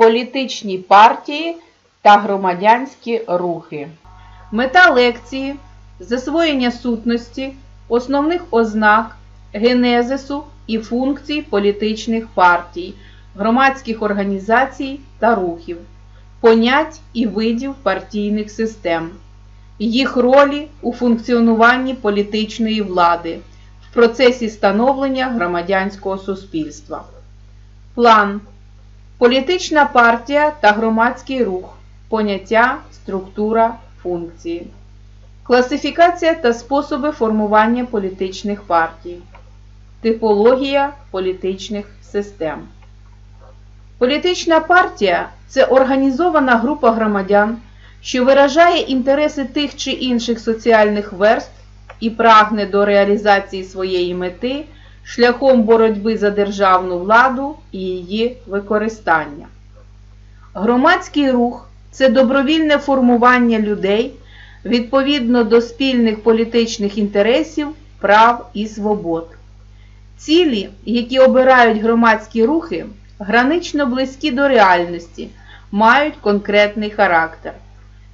політичні партії та громадянські рухи. Мета лекції засвоєння сутності, основних ознак, генезису і функцій політичних партій, громадських організацій та рухів, понять і видів партійних систем, їх ролі у функціонуванні політичної влади в процесі становлення громадянського суспільства. План Політична партія та громадський рух. Поняття, структура, функції. Класифікація та способи формування політичних партій. Типологія політичних систем. Політична партія це організована група громадян, що виражає інтереси тих чи інших соціальних верств і прагне до реалізації своєї мети шляхом боротьби за державну владу і її використання. Громадський рух це добровільне формування людей відповідно до спільних політичних інтересів, прав і свобод. Цілі, які обирають громадські рухи, гранично близькі до реальності, мають конкретний характер.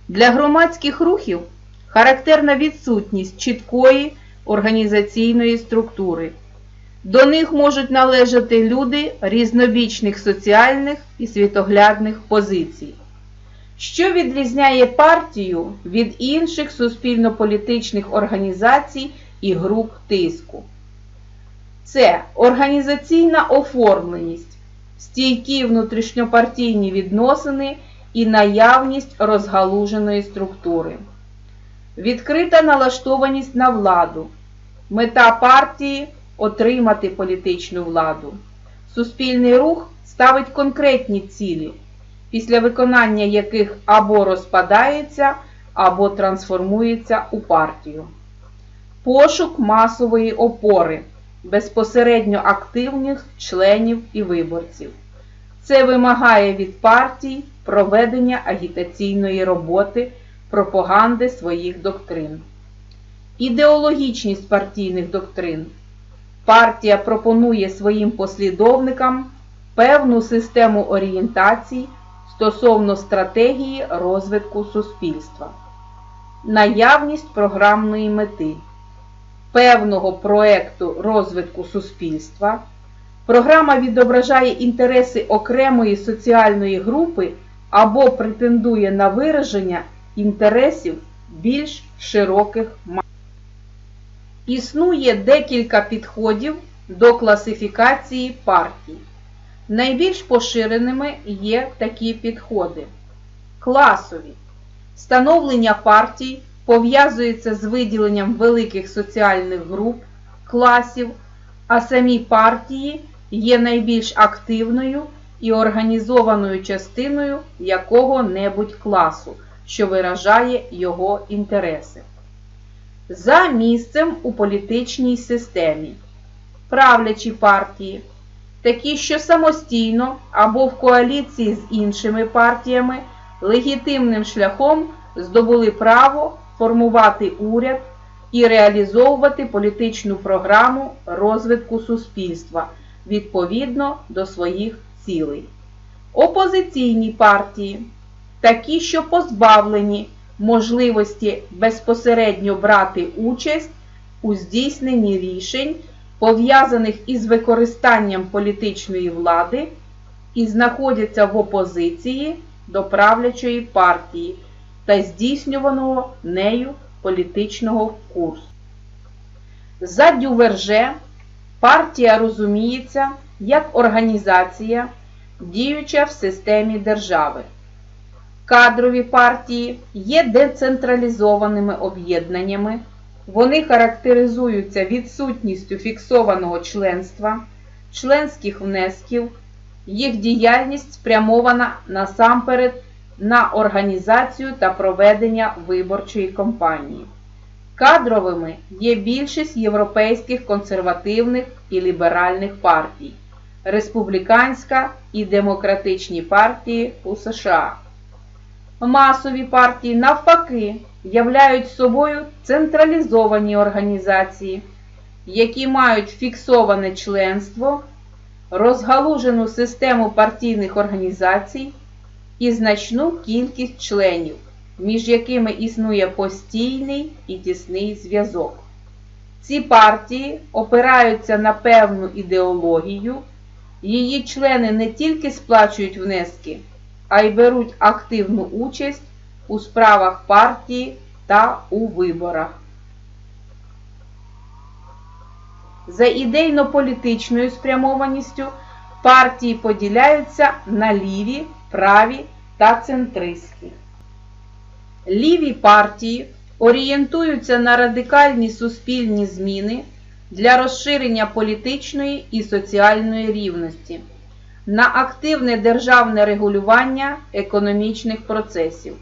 Для громадських рухів характерна відсутність чіткої організаційної структури. До них можуть належати люди різнобічних соціальних і світоглядних позицій. Що відрізняє партію від інших суспільно-політичних організацій і груп тиску? Це організаційна оформленість, стійкі внутрішньопартійні відносини і наявність розгалуженої структури, відкрита налаштованість на владу, мета партії отримати політичну владу. Суспільний рух ставить конкретні цілі, після виконання яких або розпадається, або трансформується у партію. Пошук масової опори безпосередньо активних членів і виборців. Це вимагає від партій проведення агітаційної роботи, пропаганди своїх доктрин. Ідеологічність партійних доктрин. Партія пропонує своїм послідовникам певну систему орієнтацій стосовно стратегії розвитку суспільства, наявність програмної мети, певного проекту розвитку суспільства. Програма відображає інтереси окремої соціальної групи або претендує на вираження інтересів більш широких мас. Існує декілька підходів до класифікації партій. Найбільш поширеними є такі підходи. Класові. Становлення партій пов'язується з виділенням великих соціальних груп, класів, а самі партії є найбільш активною і організованою частиною якого-небудь класу, що виражає його інтереси. За місцем у політичній системі. Правлячі партії, такі, що самостійно або в коаліції з іншими партіями легітимним шляхом здобули право формувати уряд і реалізовувати політичну програму розвитку суспільства відповідно до своїх цілей. Опозиційні партії, такі, що позбавлені можливості безпосередньо брати участь у здійсненні рішень, пов'язаних із використанням політичної влади і знаходяться в опозиції до правлячої партії та здійснюваного нею політичного курсу. За Дюверже партія розуміється як організація, діюча в системі держави. Кадрові партії є децентралізованими об'єднаннями, вони характеризуються відсутністю фіксованого членства, членських внесків, їх діяльність спрямована насамперед на організацію та проведення виборчої кампанії. Кадровими є більшість європейських консервативних і ліберальних партій, республіканська і демократичні партії у США. Масові партії, навпаки, являють собою централізовані організації, які мають фіксоване членство, розгалужену систему партійних організацій і значну кількість членів, між якими існує постійний і тісний зв'язок. Ці партії опираються на певну ідеологію, її члени не тільки сплачують внески, а й беруть активну участь у справах партії та у виборах. За ідейно-політичною спрямованістю партії поділяються на ліві, праві та центристські. Ліві партії орієнтуються на радикальні суспільні зміни для розширення політичної і соціальної рівності, на активне державне регулювання економічних процесів.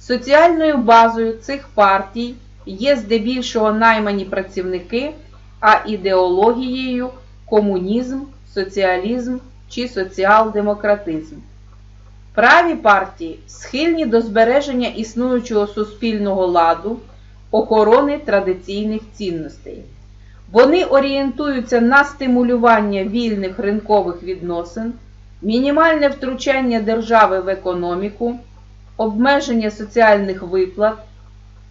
Соціальною базою цих партій є здебільшого наймані працівники, а ідеологією комунізм, соціалізм чи соціал-демократизм. Праві партії схильні до збереження існуючого суспільного ладу, охорони традиційних цінностей. Вони орієнтуються на стимулювання вільних ринкових відносин, мінімальне втручання держави в економіку, обмеження соціальних виплат.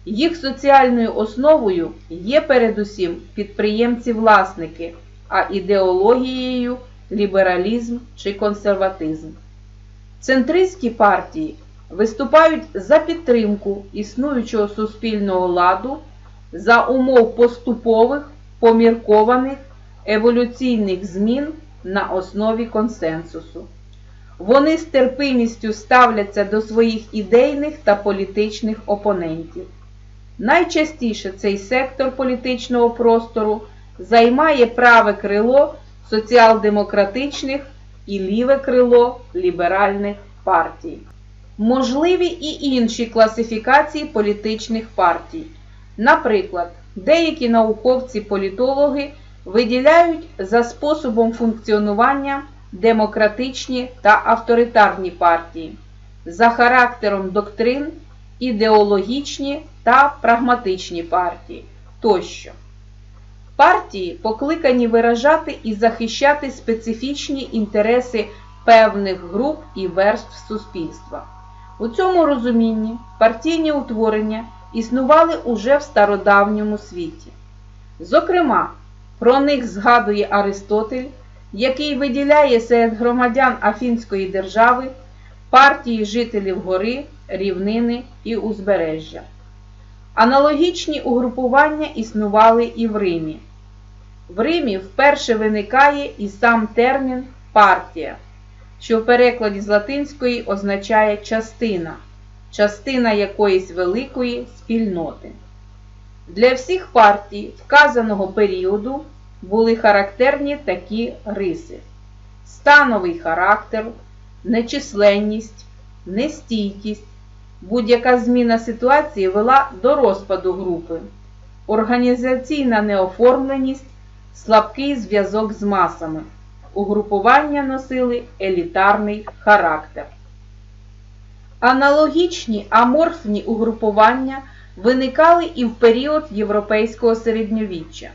Їх соціальною основою є передусім підприємці-власники, а ідеологією лібералізм чи консерватизм. Центристські партії виступають за підтримку існуючого суспільного ладу за умов поступових, поміркованих еволюційних змін на основі консенсусу. Вони з терпимістю ставляться до своїх ідейних та політичних опонентів. Найчастіше цей сектор політичного простору займає праве крило соціал-демократичних і ліве крило ліберальних партій. Можливі і інші класифікації політичних партій. Наприклад, деякі науковці-політологи виділяють за способом функціонування демократичні та авторитарні партії, за характером доктрин, ідеологічні та прагматичні партії тощо. Партії покликані виражати і захищати специфічні інтереси певних груп і верств суспільства. У цьому розумінні партійні утворення існували уже в стародавньому світі. Зокрема, про них згадує Аристотель, який виділяє серед громадян Афінської держави партії жителів гори, рівнини і узбережжя. Аналогічні угрупування існували і в Римі. В Римі вперше виникає і сам термін партія, що в перекладі з латинської означає частина, частина якоїсь великої спільноти. Для всіх партій вказаного періоду були характерні такі риси: становий характер, нечисленність, нестійкість, будь-яка зміна ситуації вела до розпаду групи, організаційна неоформленість слабкий зв'язок з масами. Угрупування носили елітарний характер. Аналогічні аморфні угрупування виникали і в період європейського середньовіччя,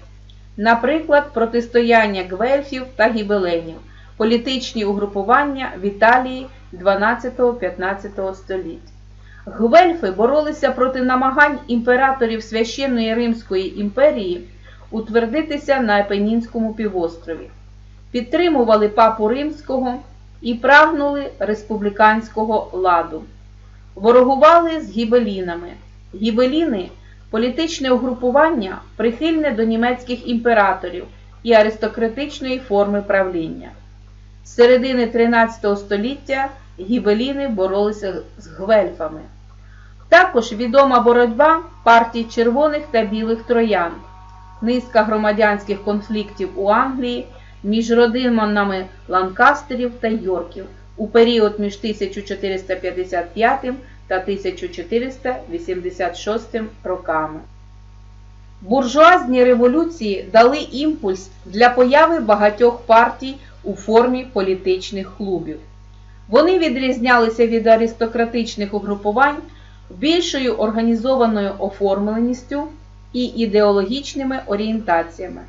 наприклад, протистояння гвельфів та гібеленів, політичні угрупування в Італії 12-15 століть. Гвельфи боролися проти намагань імператорів священної Римської імперії утвердитися на Епенінському півострові, підтримували папу римського і прагнули республіканського ладу, ворогували з гібелінами. Гібеліни політичне угрупування прихильне до німецьких імператорів і аристократичної форми правління. З середини 13 століття гібеліни боролися з гвельфами. Також відома боротьба партій червоних та білих троян низка громадянських конфліктів у Англії між родинами Ланкастерів та Йорків у період між 1455 та 1486 роками. Буржуазні революції дали імпульс для появи багатьох партій у формі політичних клубів. Вони відрізнялися від аристократичних угрупувань більшою організованою оформленістю і ідеологічними орієнтаціями.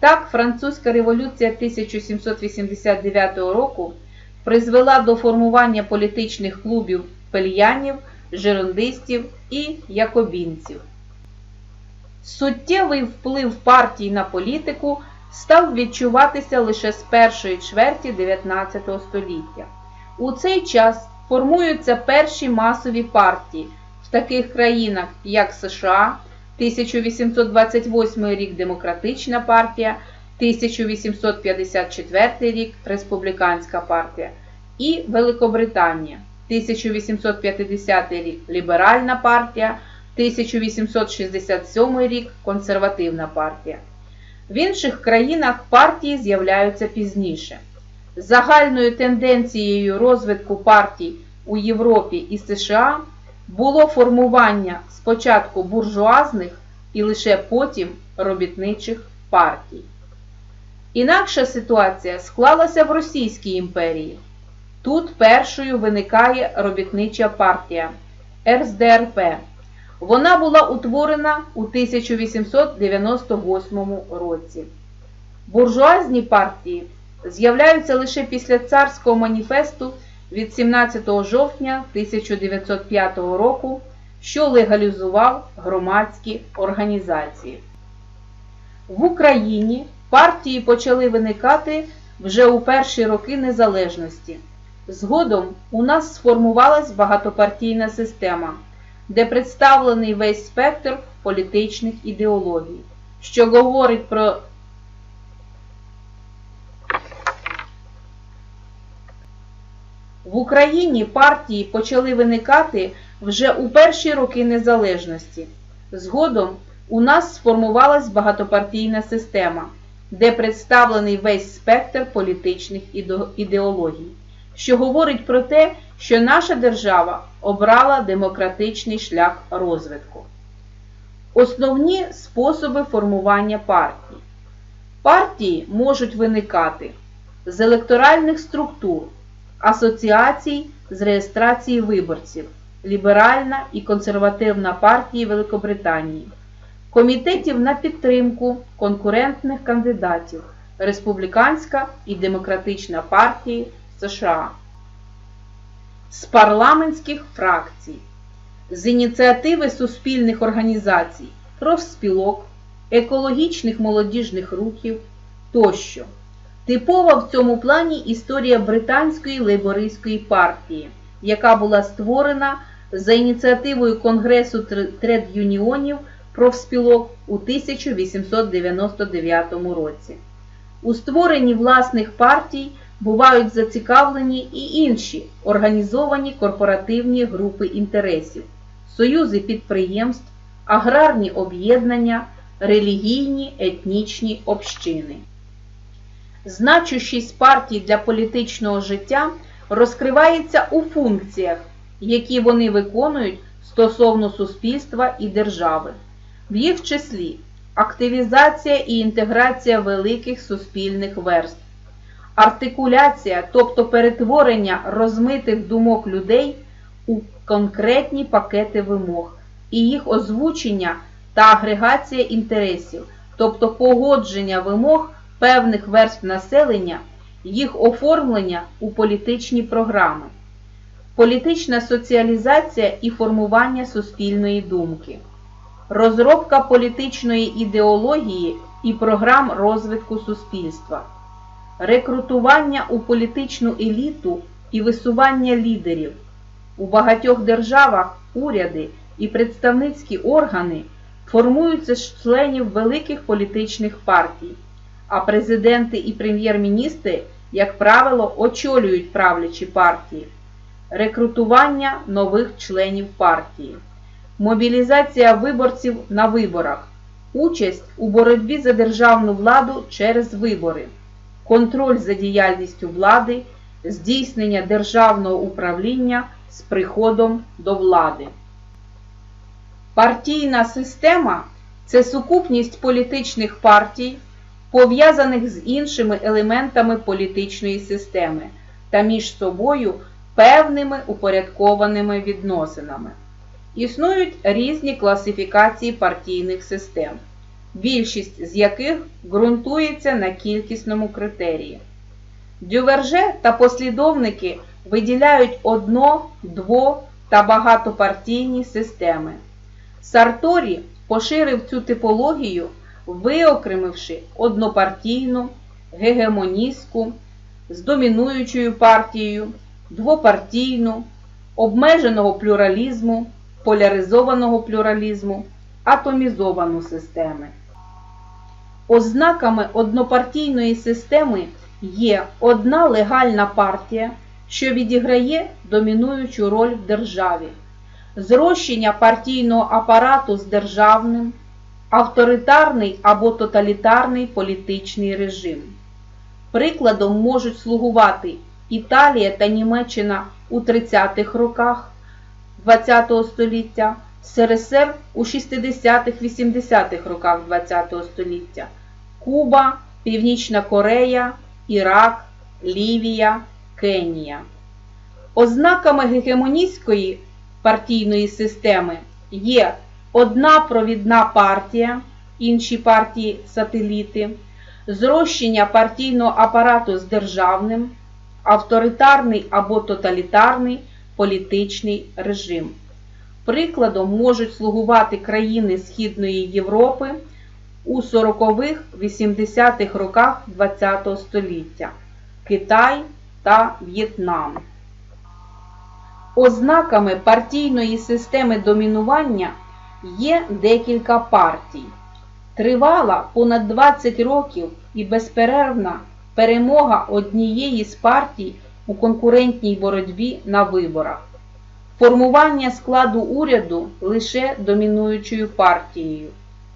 Так, французька революція 1789 року призвела до формування політичних клубів пельянів, жерондистів і якобінців. Суттєвий вплив партій на політику став відчуватися лише з першої чверті 19 століття. У цей час формуються перші масові партії в таких країнах, як США, 1828 рік Демократична партія, 1854 рік Республіканська партія і Великобританія, 1850 рік Ліберальна партія, 1867 рік Консервативна партія. В інших країнах партії з'являються пізніше. Загальною тенденцією розвитку партій у Європі і США було формування спочатку буржуазних і лише потім робітничих партій. Інакша ситуація склалася в Російській імперії. Тут першою виникає робітнича партія РСДРП. Вона була утворена у 1898 році. Буржуазні партії з'являються лише після царського маніфесту від 17 жовтня 1905 року, що легалізував громадські організації. В Україні партії почали виникати вже у перші роки незалежності. Згодом у нас сформувалась багатопартійна система, де представлений весь спектр політичних ідеологій, що говорить про В Україні партії почали виникати вже у перші роки незалежності. Згодом у нас сформувалась багатопартійна система, де представлений весь спектр політичних ідеологій, що говорить про те, що наша держава обрала демократичний шлях розвитку. Основні способи формування партій. Партії можуть виникати з електоральних структур асоціацій з реєстрації виборців, Ліберальна і консервативна партії Великобританії, комітетів на підтримку конкурентних кандидатів, Республіканська і Демократична партії США, з парламентських фракцій, з ініціативи суспільних організацій, профспілок, екологічних молодіжних рухів тощо. Типова в цьому плані історія британської лейбористської партії, яка була створена за ініціативою Конгресу тред-юніонів профспілок у 1899 році. У створенні власних партій бувають зацікавлені і інші організовані корпоративні групи інтересів, союзи підприємств, аграрні об'єднання, релігійні етнічні общини. Значущість партій для політичного життя розкривається у функціях, які вони виконують стосовно суспільства і держави, в їх числі активізація і інтеграція великих суспільних верств, артикуляція, тобто перетворення розмитих думок людей у конкретні пакети вимог, і їх озвучення та агрегація інтересів, тобто погодження вимог певних верств населення, їх оформлення у політичні програми, політична соціалізація і формування суспільної думки, розробка політичної ідеології і програм розвитку суспільства, рекрутування у політичну еліту і висування лідерів. У багатьох державах уряди і представницькі органи формуються з членів великих політичних партій а президенти і прем'єр-міністри, як правило, очолюють правлячі партії, рекрутування нових членів партії, мобілізація виборців на виборах, участь у боротьбі за державну владу через вибори, контроль за діяльністю влади, здійснення державного управління з приходом до влади. Партійна система це сукупність політичних партій пов'язаних з іншими елементами політичної системи та між собою певними упорядкованими відносинами. Існують різні класифікації партійних систем. більшість з яких ґрунтується на кількісному критерії. Дюверже та послідовники виділяють одно, дво та багатопартійні системи. Сарторі поширив цю типологію, виокремивши однопартійну, гегемоністську, з домінуючою партією, двопартійну, обмеженого плюралізму, поляризованого плюралізму, атомізовану системи. Ознаками однопартійної системи є одна легальна партія, що відіграє домінуючу роль в державі, зрощення партійного апарату з державним, авторитарний або тоталітарний політичний режим. Прикладом можуть слугувати Італія та Німеччина у 30-х роках ХХ століття, СРСР у 60-80-х роках ХХ століття, Куба, Північна Корея, Ірак, Лівія, Кенія. Ознаками гегемоністської партійної системи є одна провідна партія, інші партії сателіти, зрощення партійного апарату з державним, авторитарний або тоталітарний політичний режим. Прикладом можуть слугувати країни Східної Європи у 40-х-80-х роках ХХ століття Китай та В'єтнам. Ознаками партійної системи домінування є декілька партій. Тривала понад 20 років і безперервна перемога однієї з партій у конкурентній боротьбі на виборах, формування складу уряду лише домінуючою партією,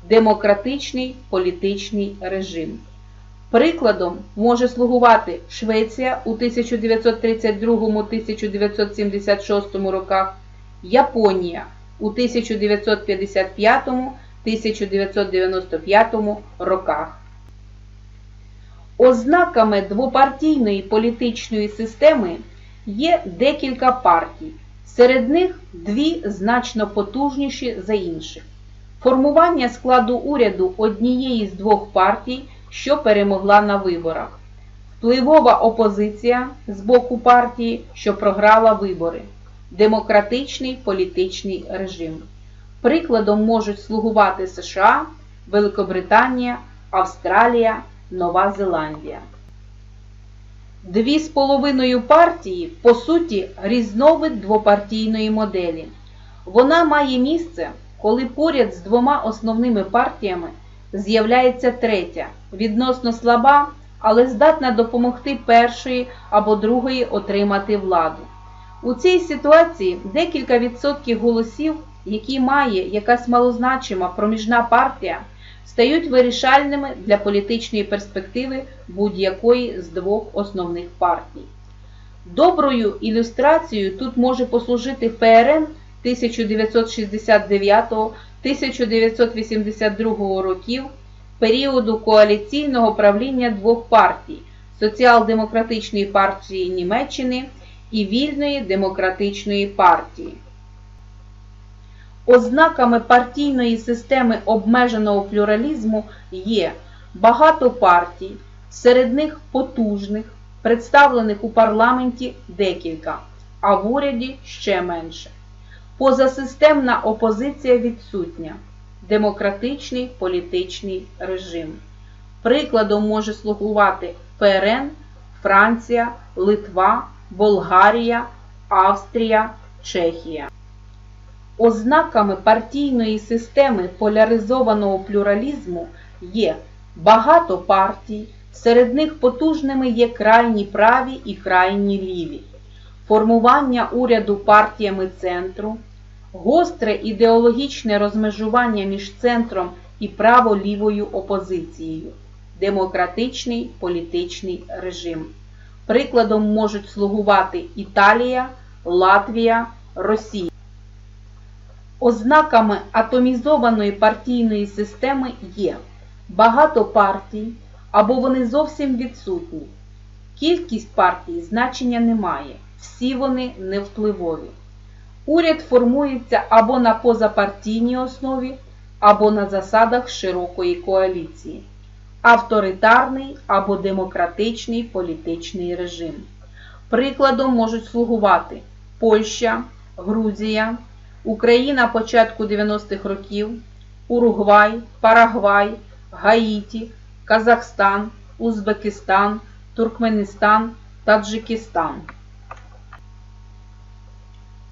демократичний політичний режим. Прикладом може слугувати Швеція у 1932-1976 роках, Японія у 1955-1995 роках. Ознаками двопартійної політичної системи є декілька партій, серед них дві значно потужніші за інших. Формування складу уряду однієї з двох партій, що перемогла на виборах, впливова опозиція з боку партії, що програла вибори, демократичний політичний режим. Прикладом можуть слугувати США, Великобританія, Австралія. Нова Зеландія. Дві з половиною партії, по суті, різновид двопартійної моделі. Вона має місце, коли поряд з двома основними партіями з'являється третя, відносно слаба, але здатна допомогти першої або другої отримати владу. У цій ситуації декілька відсотків голосів, які має якась малозначима проміжна партія стають вирішальними для політичної перспективи будь-якої з двох основних партій. Доброю ілюстрацією тут може послужити ФРН 1969-1982 років періоду коаліційного правління двох партій Соціал-демократичної партії Німеччини і Вільної демократичної партії. Ознаками партійної системи обмеженого плюралізму є багато партій, серед них потужних, представлених у парламенті декілька, а в уряді ще менше. Позасистемна опозиція відсутня, демократичний політичний режим. Прикладом може слугувати ФРН, Франція, Литва, Болгарія, Австрія, Чехія. Ознаками партійної системи поляризованого плюралізму є багато партій, серед них потужними є крайні праві і крайні ліві, формування уряду партіями центру, гостре ідеологічне розмежування між центром і право-лівою опозицією, демократичний політичний режим. Прикладом можуть слугувати Італія, Латвія, Росія. Ознаками атомізованої партійної системи є багато партій або вони зовсім відсутні. Кількість партій значення не має, всі вони невпливові. Уряд формується або на позапартійній основі, або на засадах широкої коаліції, авторитарний або демократичний політичний режим. Прикладом можуть слугувати Польща, Грузія, Україна початку 90-х років, Уругвай, Парагвай, Гаїті, Казахстан, Узбекистан, Туркменістан, Таджикистан.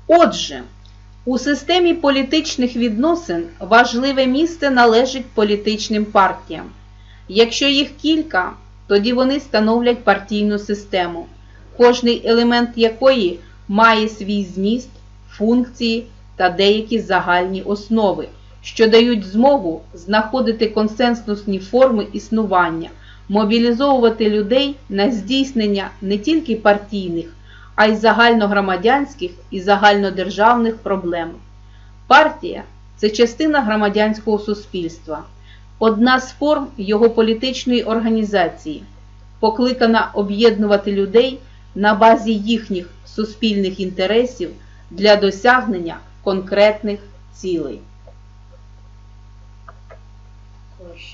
Отже, у системі політичних відносин важливе місце належить політичним партіям. Якщо їх кілька, тоді вони становлять партійну систему, кожний елемент якої має свій зміст, функції та деякі загальні основи, що дають змогу знаходити консенсусні форми існування, мобілізовувати людей на здійснення не тільки партійних, а й загальногромадянських і загальнодержавних проблем. Партія це частина громадянського суспільства, одна з форм його політичної організації, покликана об'єднувати людей на базі їхніх суспільних інтересів для досягнення конкретних цілей.